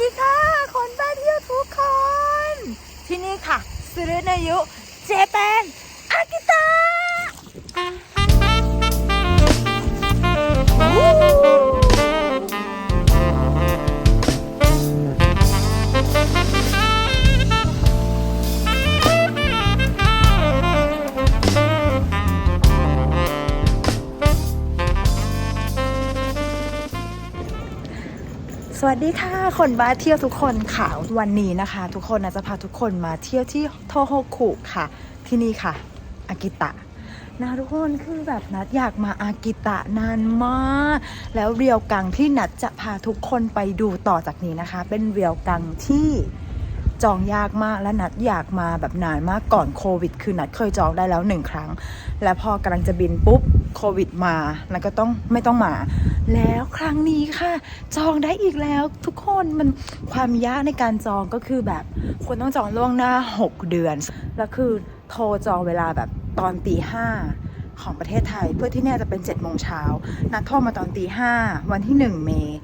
ดีค่ะ คนบ้านเที่ยวทุกคน ที่นี่ค่ะสุรินายุเจแปน วัสดีค่ะ คนบ้าเที่ยวทุกคนค่ะ วันนี้นะคะ ทุกคนนะจะพาทุกคนมาเที่ยวที่โทโฮคุค่ะ ที่นี่ค่ะ อากิตะนะทุกคนคือแบบนัดอยากมาอากิตะนานมาก แล้วเรียวกังที่นัดจะพาทุกคนไปดูต่อจากนี้นะคะ เป็นเรียวกังที่จองยากมากและนัดอยากมาแบบนานมากก่อนโควิด คือนัดเคยจองได้แล้วหนึ่งครั้ง และพอกำลังจะบินปุ๊บ โควิดมานัดก็ต้องไม่ต้องมา แล้วครั้งนี้ค่ะ จองได้อีกแล้วทุกคนมันความยากในการจองก็คือแบบคุณต้องจองล่วงหน้า 6 เดือน แล้วคือโทรจองเวลาแบบตอนตีห้าของประเทศไทย เพื่อที่เนี่ยจะเป็น7จ็ดโมงเช้านัดโทรมาตอนตีห้าวันที่ 1 เมษ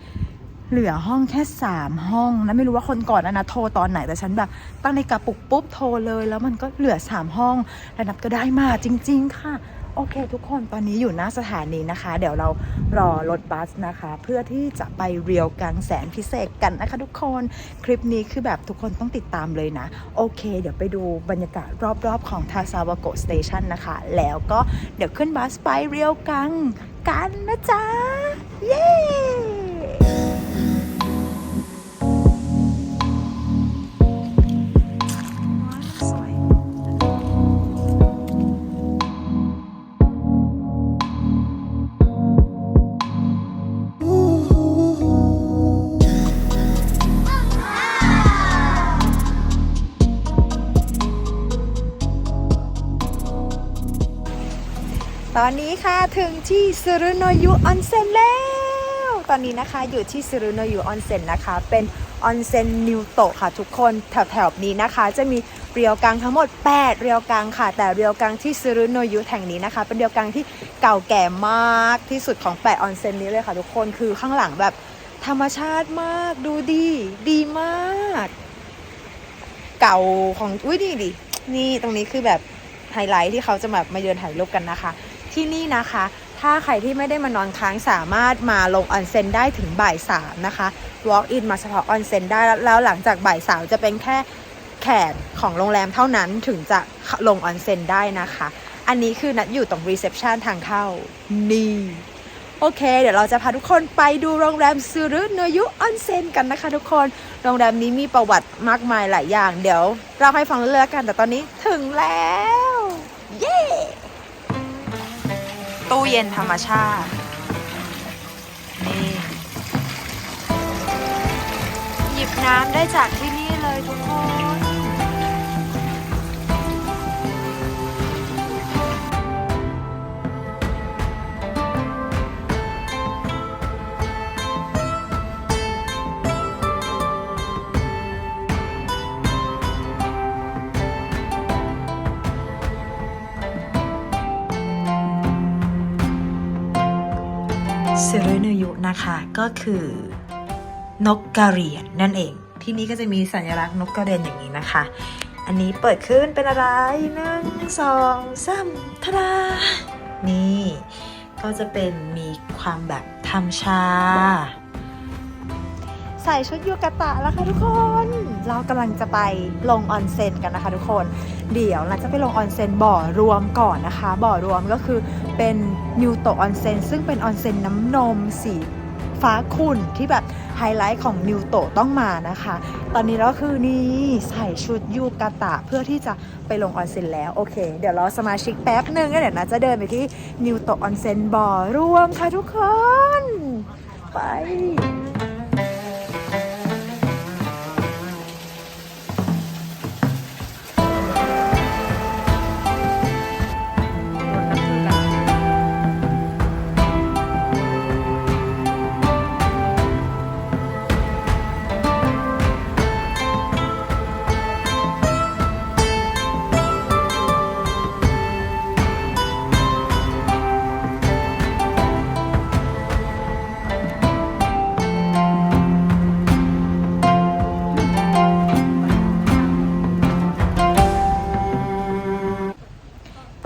เหลือห้องแค่ 3 ห้องนะไม่รู้ว่าคนก่อนนะโทรตอนไหนแต่ฉันแบบ ตั้งในาฬิกาปลุกปุ๊บโทรเลย แล้วมันก็เหลือ 3 ห้อง และนัดก็ได้มาจริง ๆ ค่ะ โอเค ทุกคนตอนนี้อยู่หน้าสถานีนะคะ เดี๋ยวเรารอรถบัสนะคะ เพื่อที่จะไปเรียวกังแสนพิเศษกันนะคะ ทุกคนคลิปนี้คือแบบทุกคนต้องติดตามเลยนะ โอเค เดี๋ยวไปดูบรรยากาศรอบๆของทาซาวโกสเตชันนะคะ แล้วก็เดี๋ยวขึ้นบัสไปเรียวกังกันนะจ๊ะ เย้ ตอนนี้ค่ะถึงที่ซึรุโนยุออนเซ็นแล้ว ตอนนี้นะคะอยู่ที่ซึรุโนยุออนเซ็นนะคะ เป็นออนเซ็นนิวโตะค่ะทุกคนแถวๆนี้นะคะ จะมีเรียวกังทั้งหมด 8 เรียวกังค่ะ แต่เรียวกังที่ซึรุโนยุแห่งนี้นะคะ เป็นเรียวกังที่เก่าแก่มากที่สุดของ 8 ออนเซ็นนี้เลยค่ะทุกคนคือข้างหลังแบบธรรมชาติมากดูดีดีมาก เก่าของอุ้ยนี่ดินี่ตรงนี้คือแบบไฮไลท์ที่เขาจะแบบมาเดินถ่ายรูปกันนะคะ ที่นี่นะคะ ถ้าใครที่ไม่ได้มานอนค้างสามารถมาลงออนเซ็นได้ถึงบ่ายสามนะคะ walk in มาเฉพาะออนเซ็นได้แล้วหลังจากบ่ายสามจะเป็นแค่แขกของโรงแรมเท่านั้นถึงจะลงออนเซ็นได้นะคะ อันนี้คือนัดอยู่ตรงรีเซพชันทางเข้านี่โอเค เดี๋ยวเราจะพาทุกคนไปดูโรงแรมซูรุโนยุออนเซ็นกันนะคะทุกคน โรงแรมนี้มีประวัติมากมายหลายอย่าง เดี๋ยวเราให้ฟังเรื่อยๆกัน แต่ตอนนี้ถึงแล้ว ตู้เย็นธรรมชาติ นี่ หยิบน้ำได้จากที่นี่เลยทุกคน เซิรุนยุนะคะ ก็คือนกกระเรียนนั่นเอง ที่นี่ก็จะมีสัญลักษณ์นกกระเรียนอย่างนี้นะคะ อันนี้เปิดขึ้นเป็นอะไรหนึ่งสองสามทาดานี่ก็จะเป็นมีความแบบทำชา ใส่ชุดยูกาตะแล้วค่ะทุกคน เรากำลังจะไปลงออนเซ็นกันนะคะทุกคน เดี๋ยวเราจะไปลงออนเซ็นบ่อรวมก่อนนะคะ บ่อรวมก็คือเป็นนิวโตออนเซ็นซึ่งเป็นออนเซ็นน้ำนมสีฟ้าขุ่นที่แบบไฮไลท์ของนิวโตต้องมานะคะ ตอนนี้เราก็คือนี่ใส่ชุดยูกาตะเพื่อที่จะไปลงออนเซ็นแล้ว โอเค เดี๋ยวรอสมาชิกแป๊บหนึ่งแล้วเดี๋ยวนะจะเดินไปที่นิวโตออนเซ็นบ่อรวมค่ะทุกคน ไป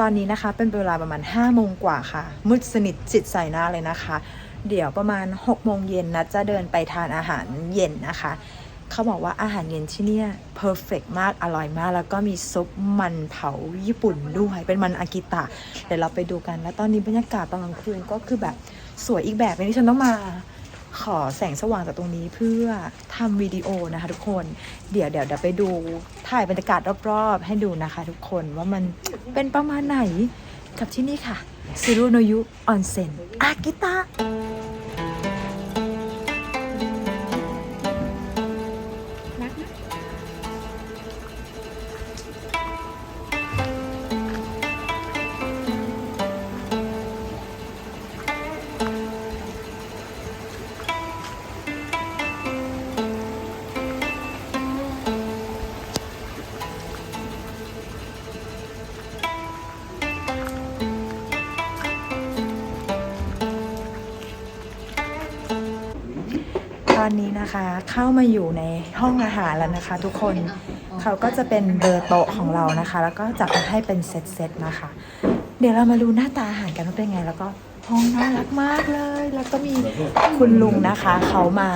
อนนี้นะคะ เป็นเวลาประมาณ5โมงกว่าค่ะ มืดสนิทจิตใส่หน้าเลยนะคะ เดี๋ยวประมาณ6โมงเย็นนะจะเดินไปทานอาหารเย็นนะคะ เขาบอกว่าอาหารเย็นที่เนี่ยเพอร์เฟกมาก อร่อยมาก แล้วก็มีซุปมันเผาญี่ปุ่นด้วย เป็นมันอากิตะ เดี๋ยวเราไปดูกัน แล้วตอนนี้บรรยากาศตอนกลางคืนก็คือแบบสวยอีกแบบนึงที่ฉันต้องมา ขอแสงสว่างจากตรงนี้เพื่อทำวิดีโอนะคะทุกคน เดี๋ยวเดี๋ยวเดี๋ยวไปดูถ่ายบรรยากาศรอบๆ ให้ดูนะคะทุกคนว่ามันเป็นประมาณไหนกับที่นี่ค่ะซิรุโนยุออนเซ็นอากิตะ ตอนนี้นะคะเข้ามาอยู่ในห้องอาหารแล้วนะคะ ทุกคนเขาก็จะเป็นเบอร์โต๊ะของเรานะคะ แล้วก็จัดมาให้เป็นเซตๆนะคะ เดี๋ยวเรามาดูหน้าตาอาหารกันว่าเป็นไง แล้วก็ห้องน่ารักมากเลย แล้วก็มีคุณลุงนะคะ เขามา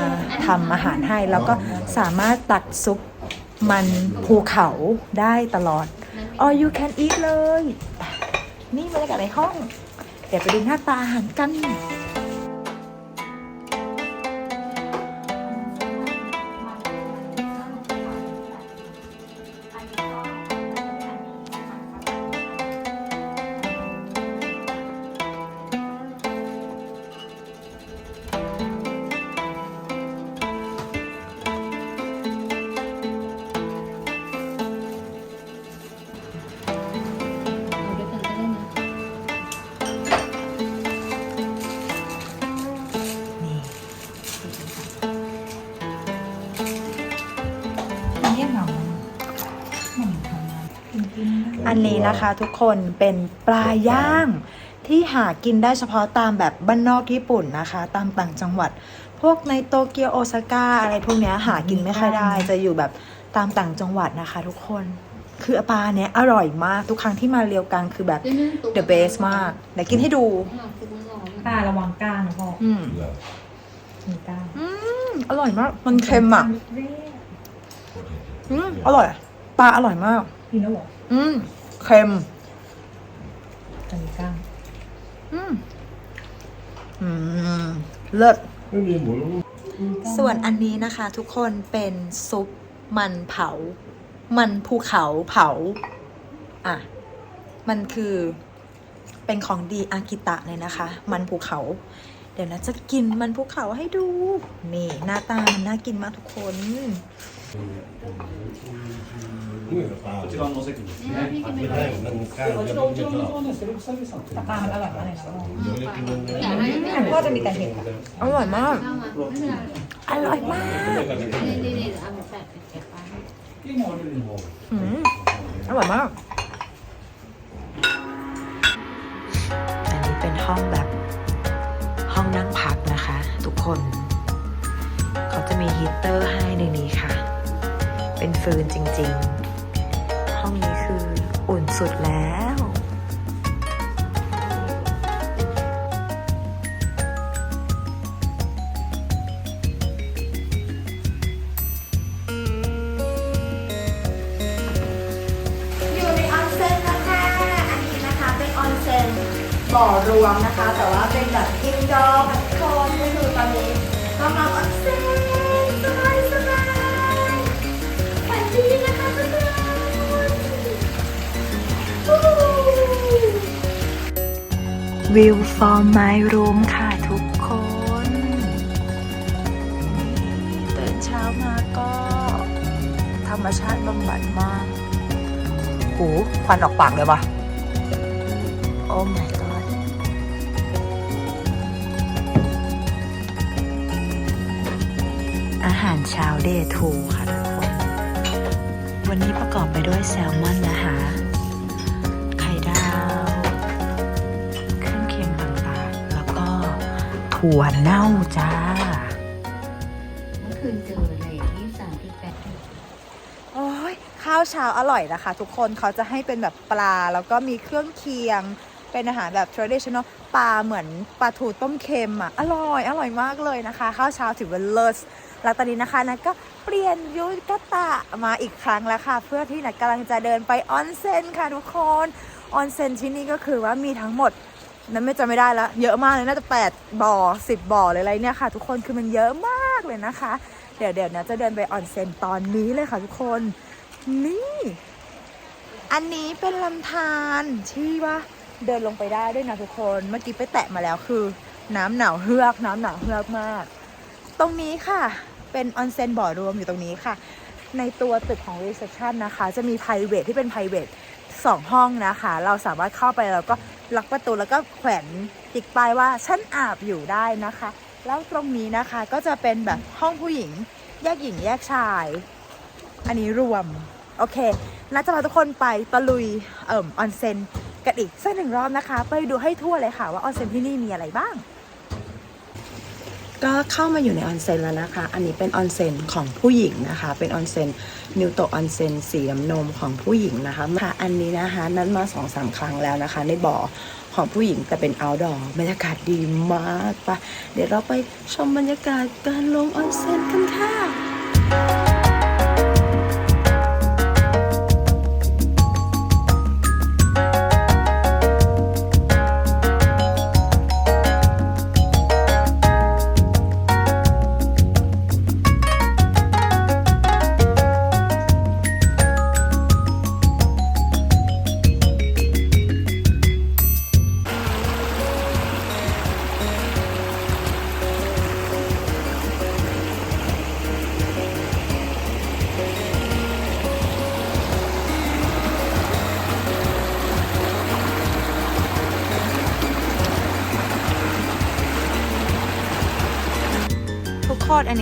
ทำอาหารให้ แล้วก็สามารถตักซุปมันภูเขาได้ตลอด all you can eat เลย นี่บรรยากาศในห้อง เดี๋ยวไปดูหน้าตาอาหารกัน อันนี้นะคะทุกคนเป็นปลาย่าง ที่หากินได้เฉพาะตามแบบบ้านนอกญี่ปุ่นนะคะ ตามต่างจังหวัด พวกในโตเกียวโอซาก้าอะไรพวกเนี้ยหากินไม่ค่อยได้ จะอยู่แบบตามต่างจังหวัดนะคะ ทุกคน คือปลาเนี้ยอร่อยมากทุกครั้งที่มาเรียวกังคือแบบ the best มากเดี๋ยวกินให้ดูป้าระวังก้างนะพ่ออืมมีก้างอืมอร่อยมาก มันเค็มอะอืมอร่อยปลาอร่อยมากพี่นะบอกอืม เค็มจะมีก้างอืมอืมเลิศ ไม่มีหมูแล้วส่วนอันนี้นะคะ ทุกคนเป็นซุปมันเผา มันภูเขาเผา อะ มันคือเป็นของดีอากิตะเลยนะคะ มันภูเขา เดี๋ยวนะจะกินมันภูเขาให้ดู นี่หน้าตามันน่ากินมากทุกคนนี่ปลา こちらのお席にですね。 ไม่ได้มันกล้างจะไม่ชอบ ね、セルフサービスなんて ปลามันอร่อยมากเลยนะพ่อ เดี๋ยวจะกินมันเลย แต่พ่อจะมีแต่เห็ด อร่อยมาก เข้ามาไม่เป็นไร อร่อยมาก นี่นี่นี่เอามาแปะแกะไป 今あるよりも อืมอร่อยมาก อันนี้เป็นห้องแบบห้องนั่งพักนะคะ ทุกคน เขาจะมีฮีตเตอร์ให้ในนี้ค่ะ เป็นฟืนจริงๆ ห้องนี้คืออุ่น สุดแล้ว อยู่ในออนเซ็นนะคะอันนี้นะคะเป็นออนเซ็นบ่อรวมนะคะ แต่ว่าเป็นแบบอินดอร์แบบโคนก็คือตอนนี้กำลังออนเซ็น วิว for my room ค่ะทุกคนตื่นเช้ามาก็ธรรมชาติบำบัดมากโหควันออกปากเลยว่ะโอ้ my god อาหารเช้าเดย์ทูค่ะทุกคนวันนี้ประกอบไปด้วยแซลมอนนะคะ ถั่วเน่าจ้า เมื่อคืนเจอเลยยี่สามที่แปดโอ้ยข้าวาวเช้าอร่อยนะคะ ทุกคนเขาจะให้เป็นแบบปลาแล้วก็มีเครื่องเคียง เป็นอาหารแบบ traditional ปลาเหมือนปลาทูต้มเค็มอะ อร่อย อร่อยมากเลยนะคะ ข้าวเช้าถือว่าเลิศแล้วตอนนี้นะคะนัทก็เปลี่ยนยุกตะมาอีกครั้งแล้วค่ะ เพื่อที่นัทกำลังจะเดินไปออนเซ็นค่ะทุกคนออนเซ็นที่นี่ก็คือว่ามีทั้งหมด นั้นไม่จำไม่ได้แล้วเยอะมากเลยน่าจะ8บ่อ10บ่อเลยอะไรเนี่ยค่ะ ทุกคนคือมันเยอะมากเลยนะคะ เดี๋ยวเดี๋ยวนะจะเดินไปออนเซ็นตอนนี้เลยค่ะทุกคนนี่ อันนี้เป็นลำธารที่ว่าเดินลงไปได้ด้วยนะทุกคนเมื่อกี้ไปแตะมาแล้วคือ น้ำหนาวเฮือกน้ำหนาวเฮือกมาก ตรงนี้ค่ะเป็นออนเซ็นบ่อรวมอยู่ตรงนี้ค่ะ ในตัวตึกของ reception นะคะ จะมี p r i v a t ที่เป็น p r i v a t สองห้องนะคะ เราสามารถเข้าไปแล้วก็ ล็อกประตูแล้วก็แขวนติดป้ายว่าฉันอาบอยู่ได้นะคะ แล้วตรงนี้นะคะก็จะเป็นแบบห้องผู้หญิง แยกหญิงแยกชาย อันนี้รวม โอเค แล้วจะพาทุกคนไปตะลุยเอ่มออนเซ็นกันอีกสักหนึ่งรอบนะคะ ไปดูให้ทั่วเลยค่ะว่าออนเซ็นที่นี่มีอะไรบ้าง ก็เข้ามาอยู่ในออนเซ็นแล้วนะคะ อันนี้เป็นออนเซ็นของผู้หญิงนะคะ เป็นออนเซ็นนิวโตออนเซ็นสีน้ำนมของผู้หญิงนะคะค่ะอันนี้นะคะนั้นมาสองสามครั้งแล้วนะคะ ในบ่อของผู้หญิงแต่เป็น outdoor บรรยากาศดีมากปะเดี๋ยวเราไปชมบรรยากาศการลงออนเซ็นกันค่ะ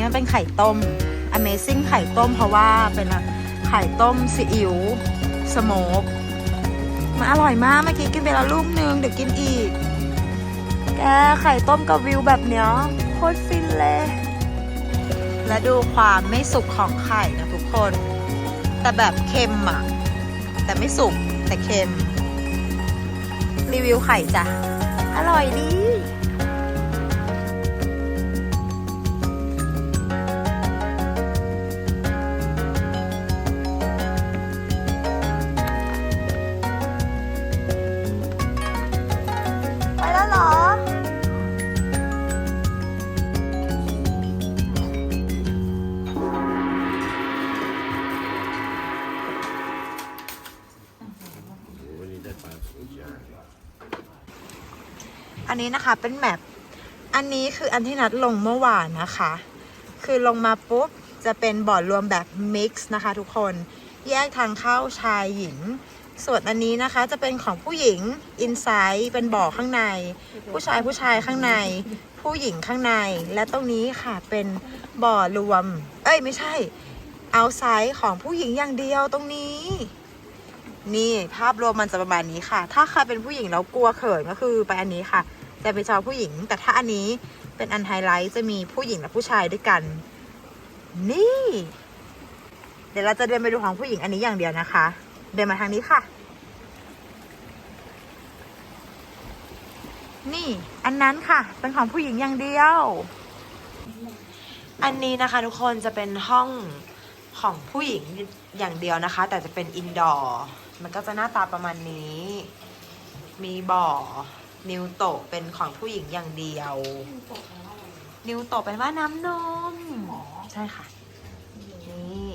นี้มันเป็นไข่ต้ม Amazing ไข่ต้มเพราะว่าเป็นไข่ต้มซีอิ๊วสโมกมันอร่อยมากเมื่อกี้กินไปแล้วลูกนึงเดี๋ยวกินอีก แกไข่ต้มกับวิวแบบเนี้ยโคตรฟินเลย และดูความไม่สุกของไข่นะทุกคน แต่แบบเค็มอะ แต่ไม่สุกแต่เค็ม รีวิวไข่จ้ะ อร่อยดี อันนี้นะคะเป็นแมปอันนี้คืออันที่นัดลงเมื่อวานนะคะ คือลงมาปุ๊บจะเป็นบ่อรวมแบบมิกซ์นะคะทุกคนแยกทางเข้าชายหญิง ส่วนอันนี้นะคะจะเป็นของผู้หญิงอินไซด์เป็นบ่อข้างใน ผู้ชายผู้ชายข้างใน ผู้หญิงข้างใน และตรงนี้ค่ะเป็นบ่อรวม เอ้ยไม่ใช่เอาไซด์ของผู้หญิงอย่างเดียวตรงนี้ นี่ภาพรวมมันจะประมาณนี้ค่ะ ถ้าใครเป็นผู้หญิงแล้วกลัวเขินก็คือไปอันนี้ค่ะ แต่เป็นชาวผู้หญิง แต่ถ้าอันนี้เป็นอันไฮไลท์จะมีผู้หญิงและผู้ชายด้วยกัน นี่ เดี๋ยวเราจะเดินไปดูของผู้หญิงอันนี้อย่างเดียวนะคะ เดินมาทางนี้ค่ะ นี่อันนั้นค่ะ เป็นของผู้หญิงอย่างเดียว อันนี้นะคะทุกคนจะเป็นห้องของผู้หญิงอย่างเดียวนะคะ แต่จะเป็นอินดอร์ มันก็จะหน้าตาประมาณนี้ มีบ่อ นิวโตะเป็นของผู้หญิงอย่างเดียว นิวโตะเป็นว่าน้ำนมใช่ค่ะ นี่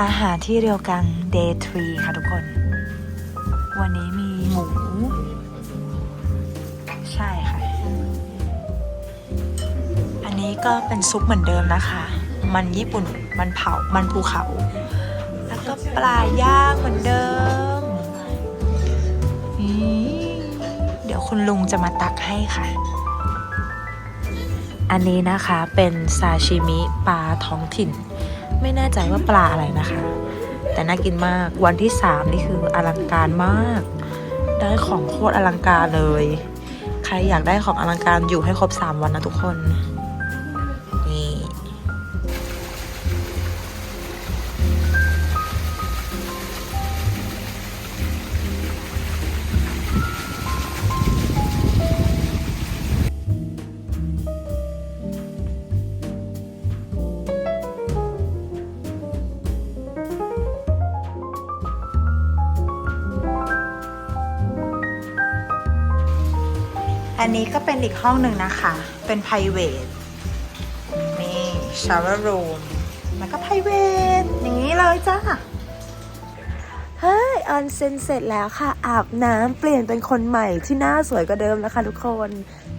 อาหารที่เรียวกัง Day 3 ค่ะทุกคน วันนี้มีหมู ใช่ค่ะ อันนี้ก็เป็นซุปเหมือนเดิมนะคะ มันญี่ปุ่นมันเผา มันภูเขา แล้วก็ปลาย่างเหมือนเดิมนี่เดี๋ยวคุณลุงจะมาตักให้ค่ะ อันนี้นะคะเป็นซาชิมิปลาท้องถิ่น ไม่แน่ใจว่าปลาอะไรนะคะ แต่น่ากินมาก วันที่สามนี่คืออลังการมาก ได้ของโคตรอลังการเลย ใครอยากได้ของอลังการอยู่ให้ครบ 3 วันนะทุกคน อันนี้ก็เป็นอีกห้องหนึ่งนะคะ เป็น p r i v a t นี่ shower room แล้วก็ p r i v a t อย่างนี้เลยจ้าเฮ้ยออนเซ็นเสร็จแล้วค่ะ อาบน้ำเปลี่ยนเป็นคนใหม่ที่หน้าสวยกว่าเดิมแล้วค่ะทุกคน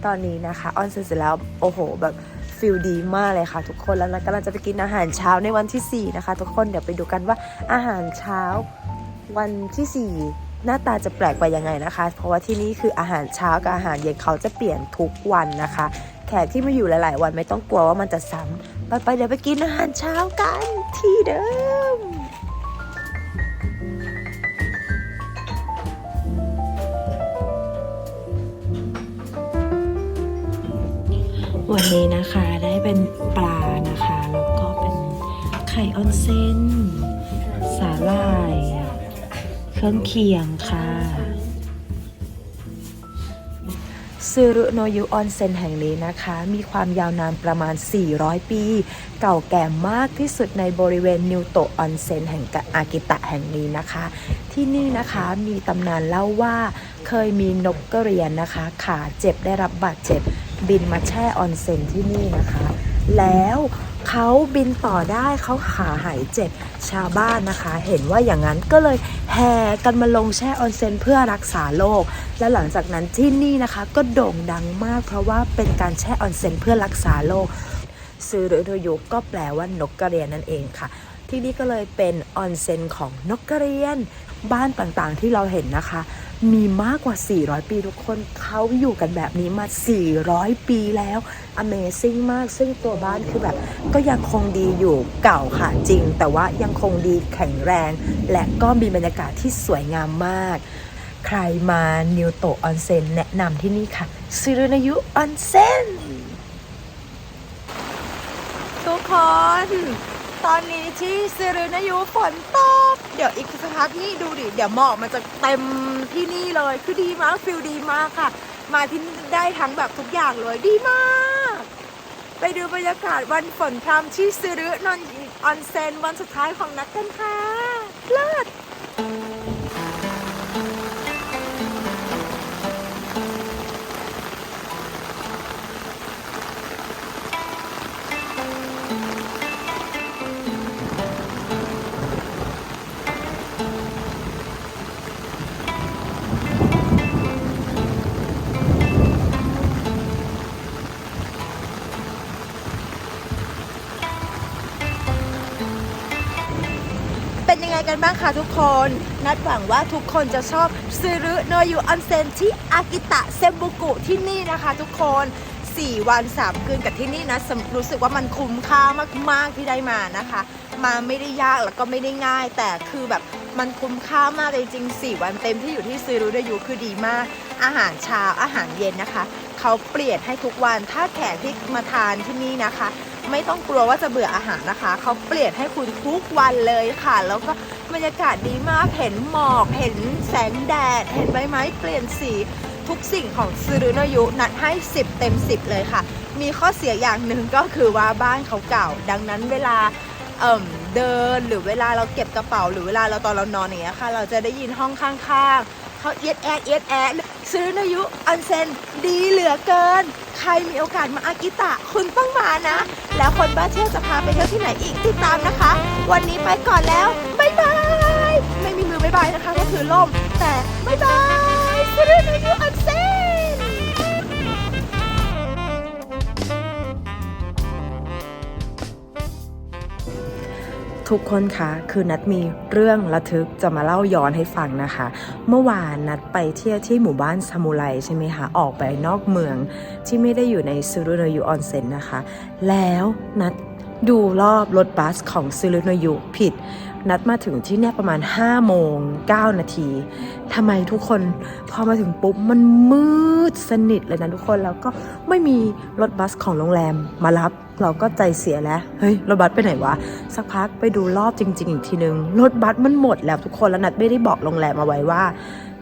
ตอนนี้นะคะออนเซ็นเสร็จแล้วโอ้โหแบบฟิลดีมากเลยค่ะ ทุกคนแล้วนัทกำลังจะไปกินอาหารเช้าในวันที่ 4 นะคะ ทุกคนเดี๋ยวไปดูกันว่าอาหารเช้าวันที่ 4 หน้าตาจะแปลกไปยังไงนะคะ เพราะว่าที่นี่คืออาหารเช้ากับอาหารเย็นเขาจะเปลี่ยนทุกวันนะคะ แขกที่มาอยู่หลาย ๆ วันไม่ต้องกลัวว่ามันจะซ้ำไปไปๆเดี๋ยวไปกินอาหารเช้ากันที่เดิมวันนี้นะคะได้เป็นปลานะคะ แล้วก็เป็นไข่ออนเซนสาหร่า เครื่องเคียงค่ะซูรุโนยุออนเซ็นแห่งนี้นะคะ มีความยาวนานประมาณ 400 ปี เก่าแก่มากที่สุดในบริเวณนิวโตออนเซ็นแห่งอากิตะแห่งนี้นะคะ ที่นี่นะคะมีตำนานเล่าว่าเคยมีนกกระเรียนนะคะ ขาเจ็บได้รับบาดเจ็บ บินมาแช่ออนเซ็นที่นี่นะคะ แล้วเขาบินต่อได้เขาขาหายเจ็บชาวบ้านนะคะ เห็นว่าอย่างนั้นก็เลยแห่กันมาลงแช่ออนเซนเพื่อรักษาโรคและหลังจากนั้นที่นี่นะคะ ก็โด่งดังมาก เพราะว่าเป็นการแช่ออนเซนเพื่อรักษาโรคซูรุโทยุก็แปลว่านกกระเรียนนั่นเองค่ะ ที่นี่ก็เลยเป็นออนเซ็นของนกกระเรียน บ้านต่างๆที่เราเห็นนะคะ มีมากกว่า 400 ปีทุกคนเขาอยู่กันแบบนี้มา 400 ปีแล้ว Amazing มากซึ่งตัวบ้านคือแบบ ก็ยังคงดีอยู่เก่าค่ะจริง แต่ว่ายังคงดีแข็งแรง และก็มีบรรยากาศที่สวยงามมาก ใครมานิวโตออนเซ็นแนะนำที่นี่ค่ะซิรุนายุออนเซ็นทุกคน ตอนนี้ที่ซิรุนายุฝนตก เดี๋ยวอีกสักพักนี่ดูดิ เดี๋ยวหมอกมันจะเต็มที่นี่เลย คือดีมากฟิลดีมากค่ะ มาที่นี่ได้ทั้งแบบทุกอย่างเลยดีมาก ไปดูบรรยากาศวันฝนพรำที่ซิรุนอนออนเซนวันสุดท้ายของนัดกันค่ะเลิศ บ้างคะทุกคน นัดหวังว่าทุกคนจะชอบซึรุโนยุออนเซ็นที่อากิตะเซมบุกุที่นี่นะคะทุกคน 4 วัน 3 คืนกับที่นี่นะรู้สึกว่ามันคุ้มค่ามาก ๆ ที่ได้มานะคะ มาไม่ได้ยากแล้วก็ไม่ได้ง่าย แต่คือแบบมันคุ้มค่ามากเลยจริงๆ4วันเต็มที่อยู่ที่ซึรุโนยุคือดีมาก อาหารเช้าอาหารเย็นนะคะเขาเปลี่ยนให้ทุกวันถ้าแขกที่มาทานที่นี่นะคะไม่ต้องกลัวว่าจะเบื่ออาหารนะคะ เขาเปลี่ยนให้คุณทุกวันเลยค่ะ แล้วก็ บรรยากาศดีมากเห็นหมอกเห็นแสงแดด เห็นใบไม้เปลี่ยนสีทุกสิ่งของซูรุโนยุนัดให้ 10 เต็ม 10 เลยค่ะ มีข้อเสียอย่างหนึ่งก็คือว่าบ้านเขาเก่า ดังนั้นเวลาเอ่มเดินหรือเวลาเราเก็บกระเป๋า หรือเวลาเราตอนเรานอนอย่างเงี้ยค่ะ เราจะได้ยินห้องข้างๆเขาเอียดแอดเอียดแอดซื้อนายุอันเซนดีเหลือเกิน ใครมีโอกาสมาอากิตะคุณต้องมานะ แล้วคนบ้าเที่ยวจะพาไปเที่ยวที่ไหนอีกติดตามนะคะ วันนี้ไปก่อนแล้ว ม่มีมือบายบายนะคะ ก็คือล่ม แต่บายบายซื้อนายุอันเซนทุกคนคะคือนัดมีเรื่องระทึกจะมาเล่าย้อนให้ฟังนะคะ เมื่อวานนัดไปเที่ยวที่หมู่บ้านซามูไรใช่ไหมคะออกไปนอกเมืองที่ไม่ได้อยู่ในซูรุโนยุออนเซ็นนะคะ แล้วนัด ดูรอบรถบัสของซิรุโนยุผิด นัดมาถึงที่เนี่ยประมาณ 5 โมง 9 นาทีทำไมทุกคนพอมาถึงปุ๊บ มันมืดสนิทเลยนะทุกคนแล้วก็ไม่มีรถบัสของโรงแรมมารับเราก็ใจเสียแล้ว เฮ้ย รถบัสไปไหนวะ สักพักไปดูรอบจริง ๆ อีกทีนึง รถบัสมันหมดแล้วทุกคน แล้วนัดไม่ได้บอกโรงแรมเอาไว้ว่า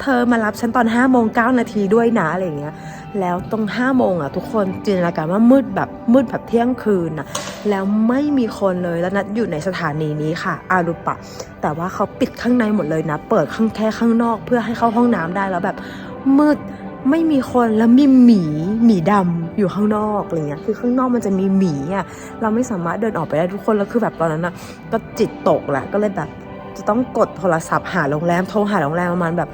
เธอมารับฉันตอน5โมง9นาทีด้วยนะอะไรอย่างเงี้ย แล้วตรง5โมงอะทุกคนจินตนาการว่ามืดแบบมืดแบบเที่ยงคืนอะแล้วไม่มีคนเลยแล้วนัดอยู่ในสถานีนี้ค่ะ อารุปะ แต่ว่าเขาปิดข้างในหมดเลยนะ เปิดข้างแค่ข้างนอก เพื่อให้เข้าห้องน้ำได้แล้วแบบมืดไม่มีคนแล้วมีหมีหมีดำอยู่ข้างนอกอะไรเงี้ยคือข้างนอกมันจะมีหมีอะเราไม่สามารถเดินออกไปได้ทุกคนแล้วคือแบบตอนนั้นอะก็จิตตกแหละก็เลยแบบจะต้องกดโทรศัพท์หาโรงแรมโทรหาโรงแรมประมาณแบบ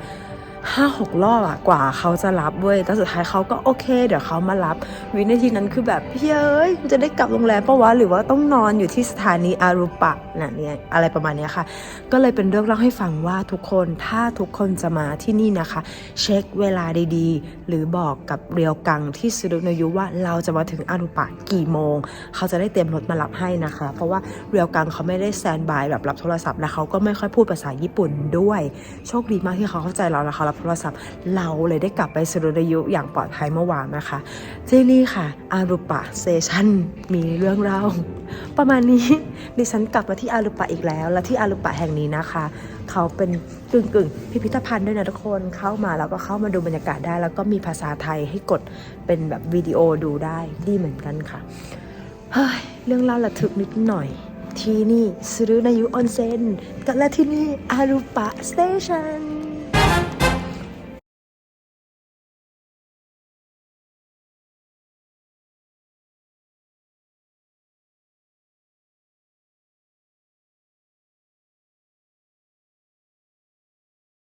ห้าหกรอบอะกว่าเขาจะรับเว้ยแต่สุดท้ายเขาก็โอเค เดี๋ยวเขามารับ วินาทีนั้นคือแบบเฮ้ยกูจะได้กลับโรงแรมปะวะหรือว่าต้องนอนอยู่ที่สถานีอารุปะน่ะเนี่ยอะไรประมาณเนี้ยค่ะ ก็เลยเป็นเรื่องเล่าให้ฟังว่าทุกคนถ้าทุกคนจะมาที่นี่นะคะ เช็คเวลาดีๆ หรือบอกกับเรียวกังที่ซูรุโนยุว่าเราจะมาถึงอารุปะกี่โมง เขาจะได้เตรียมรถมารับให้นะคะ เพราะว่าเรียวกังเขาไม่ได้แซนบายแบบรับโทรศัพท์และเขาก็ไม่ค่อยพูดภาษาญี่ปุ่นด้วย โชคดีมากที่เขาเข้าใจเราแล้วเขารับโทรศัพท์ เราเลยได้กลับไปซูรุยุอย่างปลอดภัยเมื่อวานนะคะที่นี่ค่ะ อารุปะเซชันมีเรื่องเล่าประมาณนี้ดิฉันกลับมาที่อารุปะอีกแล้ว และที่อารุปะแห่งนี้นะคะ เขาเป็นกึ่งกึ่งพิพิธภัณฑ์ด้วยนะทุกคนเข้ามาแล้วก็เข้ามาดูบรรยากาศได้ แล้วก็มีภาษาไทยให้กดเป็นแบบวิดีโอดูได้ดีเหมือนกันค่ะเฮ้ยเรื่องเล่าระทึกนิดหน่อย ที่นี่ซูรุนายุออนเซ็นและที่นี่อารุปะสเตชัน